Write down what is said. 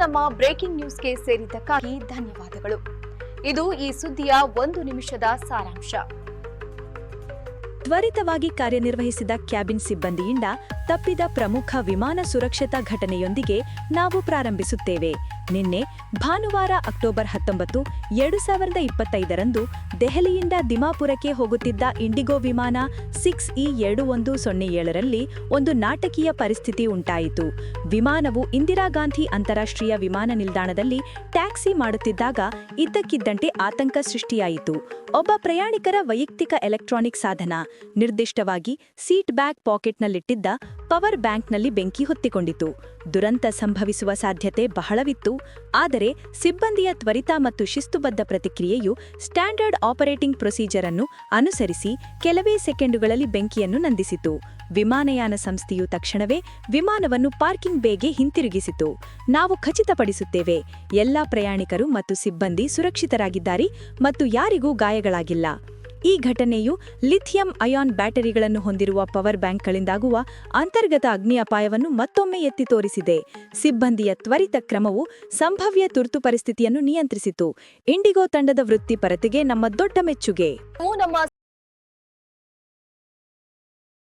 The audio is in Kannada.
ನಮ್ಮ ಬ್ರೇಕಿಂಗ್ ನ್ಯೂಸ್ಗೆ ಸೇರಿದ್ದಕ್ಕಾಗಿ ಧನ್ಯವಾದಗಳು. ಇದು ಈ ಸುದ್ದಿಯ ಒಂದು ನಿಮಿಷದ ಸಾರಾಂಶ. ತ್ವರಿತವಾಗಿ ಕಾರ್ಯನಿರ್ವಹಿಸಿದ ಕ್ಯಾಬಿನ್ ಸಿಬ್ಬಂದಿಯಿಂದ ತಪ್ಪಿದ ಪ್ರಮುಖ ವಿಮಾನ ಸುರಕ್ಷತಾ ಘಟನೆಯೊಂದಿಗೆ ನಾವು ಪ್ರಾರಂಭಿಸುತ್ತೇವೆ. ನಿನ್ನೆ ಭಾನುವಾರ ಅಕ್ಟೋಬರ್ ಹತ್ತೊಂಬತ್ತು, ಎರಡು ಸಾವಿರದ ಇಪ್ಪತ್ತೈದರಂದು ದೆಹಲಿಯಿಂದ ದಿಮಾಪುರಕ್ಕೆ ಹೋಗುತ್ತಿದ್ದ ಇಂಡಿಗೋ ವಿಮಾನ ಸಿಕ್ಸ್ ಇ ಎರಡು ಒಂದು ಸೊನ್ನೆ ಏಳರಲ್ಲಿ ಒಂದು ನಾಟಕೀಯ ಪರಿಸ್ಥಿತಿ ಉಂಟಾಯಿತು. ವಿಮಾನವು ಇಂದಿರಾ ಗಾಂಧಿ ಅಂತಾರಾಷ್ಟ್ರೀಯ ವಿಮಾನ ನಿಲ್ದಾಣದಲ್ಲಿ ಟ್ಯಾಕ್ಸಿ ಮಾಡುತ್ತಿದ್ದಾಗ ಇದ್ದಕ್ಕಿದ್ದಂತೆ ಆತಂಕ ಸೃಷ್ಟಿಯಾಯಿತು. ಒಬ್ಬ ಪ್ರಯಾಣಿಕರ ವೈಯಕ್ತಿಕ ಎಲೆಕ್ಟ್ರಾನಿಕ್ ಸಾಧನ, ನಿರ್ದಿಷ್ಟವಾಗಿ ಸೀಟ್ ಬ್ಯಾಗ್ ಪಾಕೆಟ್ನಲ್ಲಿಟ್ಟಿದ್ದ ಪವರ್ ಬ್ಯಾಂಕ್ನಲ್ಲಿ ಬೆಂಕಿ ಹೊತ್ತಿಕೊಂಡಿತು. ದುರಂತ ಸಂಭವಿಸುವ ಸಾಧ್ಯತೆ ಬಹಳವಿತ್ತು. ಆದರೆ ಸಿಬ್ಬಂದಿಯ ತ್ವರಿತ ಮತ್ತು ಶಿಸ್ತುಬದ್ಧ ಪ್ರತಿಕ್ರಿಯೆಯು ಸ್ಟ್ಯಾಂಡರ್ಡ್ ಆಪರೇಟಿಂಗ್ ಪ್ರೊಸೀಜರ್ ಅನ್ನು ಅನುಸರಿಸಿ ಕೆಲವೇ ಸೆಕೆಂಡುಗಳಲ್ಲಿ ಬೆಂಕಿಯನ್ನು ನಂದಿಸಿತು. ವಿಮಾನಯಾನ ಸಂಸ್ಥೆಯು ತಕ್ಷಣವೇ ವಿಮಾನವನ್ನು ಪಾರ್ಕಿಂಗ್ ಬೇಗೆ ಹಿಂತಿರುಗಿಸಿತು. ನಾವು ಖಚಿತಪಡಿಸುತ್ತೇವೆ, ಎಲ್ಲಾ ಪ್ರಯಾಣಿಕರು ಮತ್ತು ಸಿಬ್ಬಂದಿ ಸುರಕ್ಷಿತರಾಗಿದ್ದಾರೆ ಮತ್ತು ಯಾರಿಗೂ ಗಾಯಗಳಾಗಿಲ್ಲ. ಈ ಘಟನೆಯು ಲಿಥಿಯಂ ಅಯಾನ್ ಬ್ಯಾಟರಿಗಳನ್ನು ಹೊಂದಿರುವ ಪವರ್ ಬ್ಯಾಂಕ್ಗಳಿಂದಾಗುವ ಅಂತರ್ಗತ ಅಗ್ನಿ ಅಪಾಯವನ್ನು ಮತ್ತೊಮ್ಮೆ ಎತ್ತಿ ತೋರಿಸಿದೆ. ಸಿಬ್ಬಂದಿಯ ತ್ವರಿತ ಕ್ರಮವು ಸಂಭವ್ಯ ತುರ್ತು ಪರಿಸ್ಥಿತಿಯನ್ನು ನಿಯಂತ್ರಿಸಿತು. ಇಂಡಿಗೋ ತಂಡದ ವೃತ್ತಿಪರತೆಗೆ ನಮ್ಮ ದೊಡ್ಡ ಮೆಚ್ಚುಗೆ.